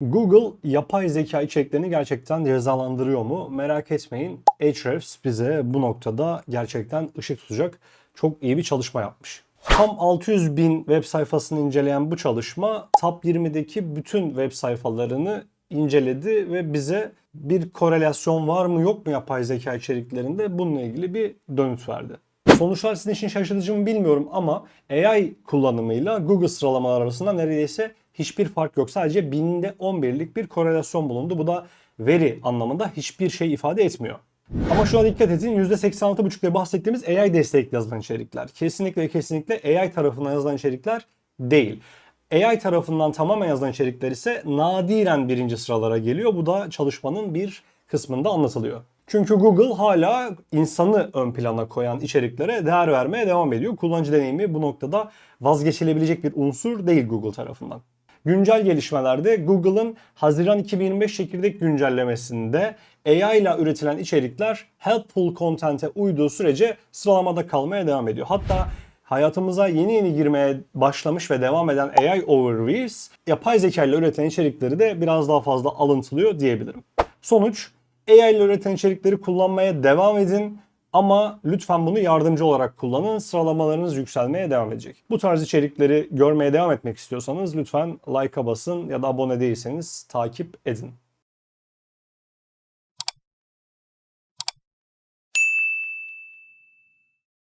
Google yapay zeka içeriklerini gerçekten cezalandırıyor mu? Merak etmeyin. Ahrefs bize bu noktada gerçekten ışık tutacak çok iyi bir çalışma yapmış. Tam 600 bin web sayfasını inceleyen bu çalışma Top 20'deki bütün web sayfalarını inceledi ve bize bir korelasyon var mı yok mu yapay zeka içeriklerinde bununla ilgili bir dönüt verdi. Sonuçlar sizin için şaşırtıcı mı bilmiyorum ama AI kullanımıyla Google sıralamalar arasında neredeyse hiçbir fark yok. Sadece binde 11'lik bir korelasyon bulundu. Bu da veri anlamında hiçbir şey ifade etmiyor. Ama şuna dikkat edin %86.5 diye bahsettiğimiz AI destekli yazılan içerikler. Kesinlikle kesinlikle AI tarafından yazılan içerikler değil. AI tarafından tamamen yazılan içerikler ise nadiren birinci sıralara geliyor. Bu da çalışmanın bir kısmında anlatılıyor. Çünkü Google hala insanı ön plana koyan içeriklere değer vermeye devam ediyor. Kullanıcı deneyimi bu noktada vazgeçilebilecek bir unsur değil Google tarafından. Güncel gelişmelerde Google'ın Haziran 2025 çekirdek güncellemesinde AI ile üretilen içerikler helpful content'e uyduğu sürece sıralamada kalmaya devam ediyor. Hatta hayatımıza yeni yeni girmeye başlamış ve devam eden AI overviews, yapay zeka ile üretilen içerikleri de biraz daha fazla alıntılıyor diyebilirim. Sonuç, AI ile üretilen içerikleri kullanmaya devam edin ama lütfen bunu yardımcı olarak kullanın. Sıralamalarınız yükselmeye devam edecek. Bu tarz içerikleri görmeye devam etmek istiyorsanız lütfen like'a basın ya da abone değilseniz takip edin.